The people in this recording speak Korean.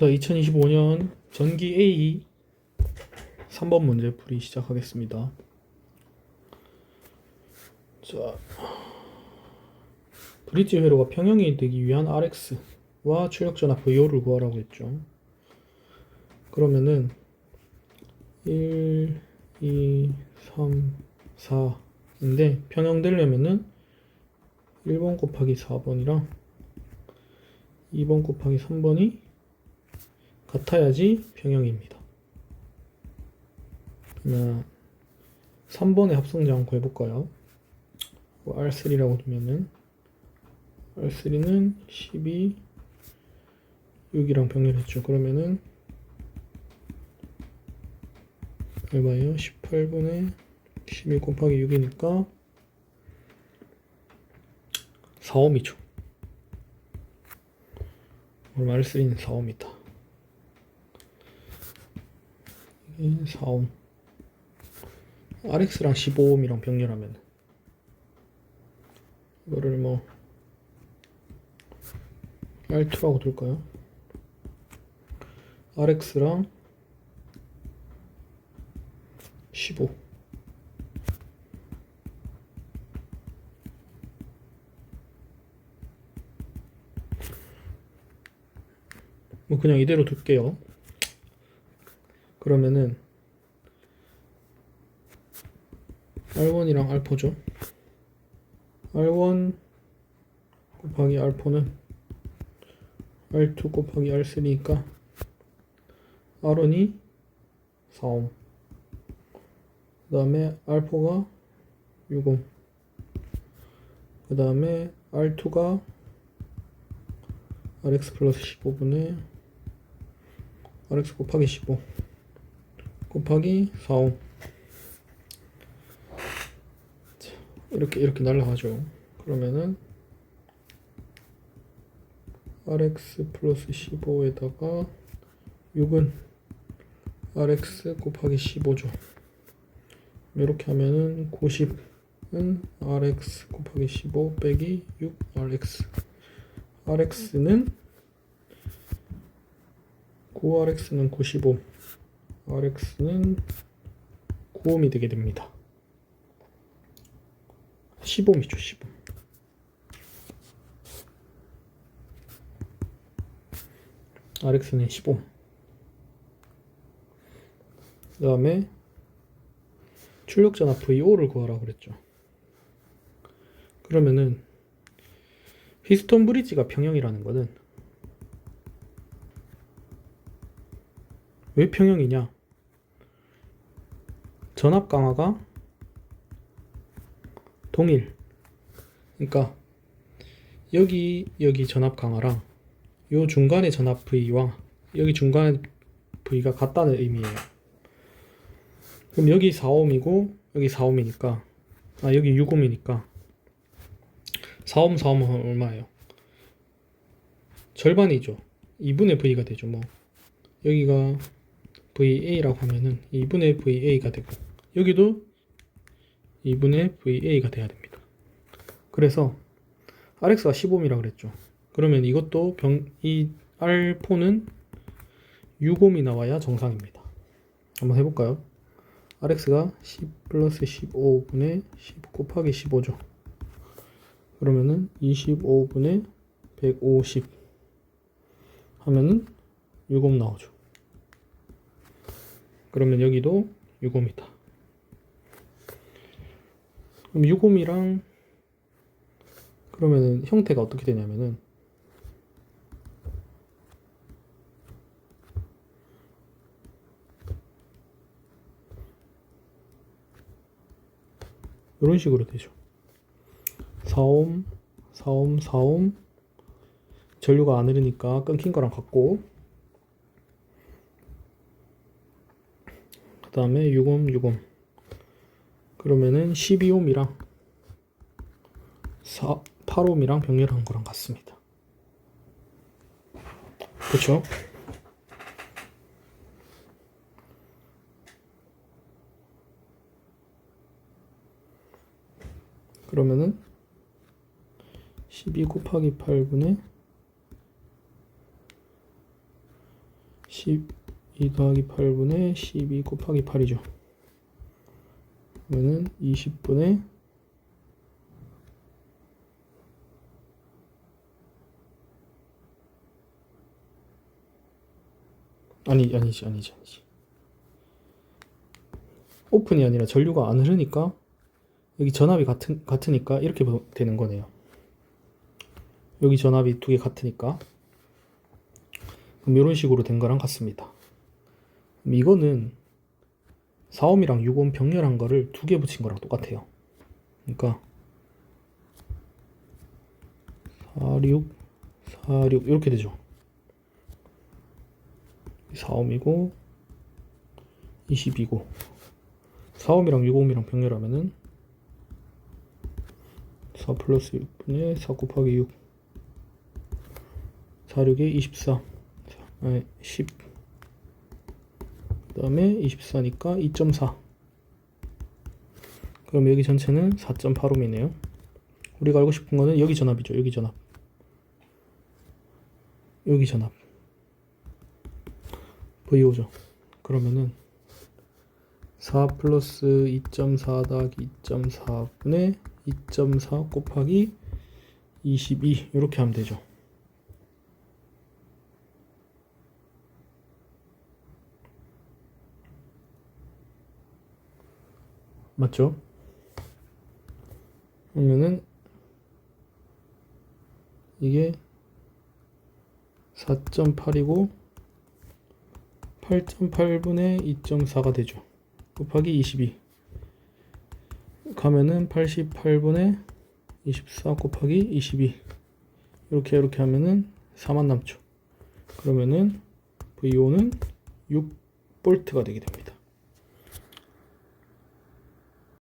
자, 2025년 전기 A 3번 문제 풀이 시작하겠습니다. 자, 브릿지 회로가 평형이 되기 위한 RX와 출력 전압 VO를 구하라고 했죠. 그러면은 1, 2, 3, 4인데 평형 되려면은 1번 곱하기 4번이랑 2번 곱하기 3번이 같아야지 평형입니다. 그러면 3번의 합성량 구해볼까요? R3라고 두면은 R3는 12, 6이랑 병렬했죠. 그러면은 얼마예요? 18분의 12 곱하기 6이니까 4옴이죠. 그럼 R3는 4옴이다. 이게 4옴. RX랑 15옴이랑 병렬하면 이거를 뭐 R2라고 둘까요? RX랑 15 뭐 그냥 이대로 둘게요. 그러면은 R1이랑 R4죠. R1 곱하기 R4는 R2 곱하기 R3니까 R1이 4옴. 그 다음에 R4가 6옴 그 다음에 R2가 RX 플러스 15분의 RX 곱하기 15 곱하기 4옴 이렇게 이렇게 날라가죠. 그러면은 RX 플러스 15에다가 6은 RX 곱하기 15죠. 이렇게 하면은 90은 RX 곱하기 15 빼기 6 RX. RX는 9RX는 95. RX는 9옴이 되게 됩니다. 15미죠, 15. RX는 15. 그 다음에 출력 전압 VO를 구하라고 그랬죠. 그러면은 히스톤 브릿지가 평형이라는 거는 왜 평형이냐? 전압 강화가 동일. 그러니까 여기 여기 전압 강화랑 요 중간의 전압 V와 여기 중간 V가 같다는 의미예요. 그럼 여기 4옴이고 여기 4옴이니까 아 여기 6옴이니까 4옴 4옴은 얼마예요? 절반이죠. 2분의 V가 되죠. 뭐 여기가 VA라고 하면은 2분의 VA가 되고 여기도 2분의 VA가 돼야 됩니다. 그래서 RX가 15옴이라고 그랬죠. 그러면 이것도 병, 이 R4는 6옴이 나와야 정상입니다. 한번 해볼까요? RX가 10 플러스 15분의 10 곱하기 15죠. 그러면은 25분의 150 하면은 6옴 나오죠. 그러면 여기도 6옴이다. 그럼 6옴이랑 그러면은 형태가 어떻게 되냐면은 이런 식으로 되죠. 4옴, 4옴, 4옴 전류가 안 흐르니까 끊긴 거랑 같고 그 다음에 6옴, 6옴 그러면은 12옴이랑 4, 8옴이랑 병렬한 거랑 같습니다. 그렇죠? 그러면은 12 곱하기 8분의 12 더하기 8분의 12 곱하기 8이죠. 그러면은 20분의 아니 아니지 아니지 아니지 오픈이 아니라 전류가 안 흐르니까 여기 전압이 같은 같으니까 이렇게 보- 되는 거네요. 여기 전압이 두 개 같으니까 그럼 이런 식으로 된 거랑 같습니다. 이거는 4옴이랑 6옴 병렬한 거를 두 개 붙인 거랑 똑같아요. 그러니까 46, 46 이렇게 되죠. 4옴이고 22고 4옴이랑 6옴이랑 병렬하면은 4 플러스 6분의 4 곱하기 6 46에 24 아니 10 그 다음에 24니까 2.4 그럼 여기 전체는 4.8옴이네요. 우리가 알고 싶은 거는 여기 전압이죠. 여기 전압. 여기 전압. VO죠. 그러면은 4 플러스 2.4 더하기 2.4분의 2.4 곱하기 22 이렇게 하면 되죠 맞죠? 그러면은 이게 4.8이고 8.8분의 2.4가 되죠. 곱하기 22 가면은 88분의 24 곱하기 22 이렇게 이렇게 하면은 4만 남죠. 그러면은 VO는 6볼트가 되게 됩니다.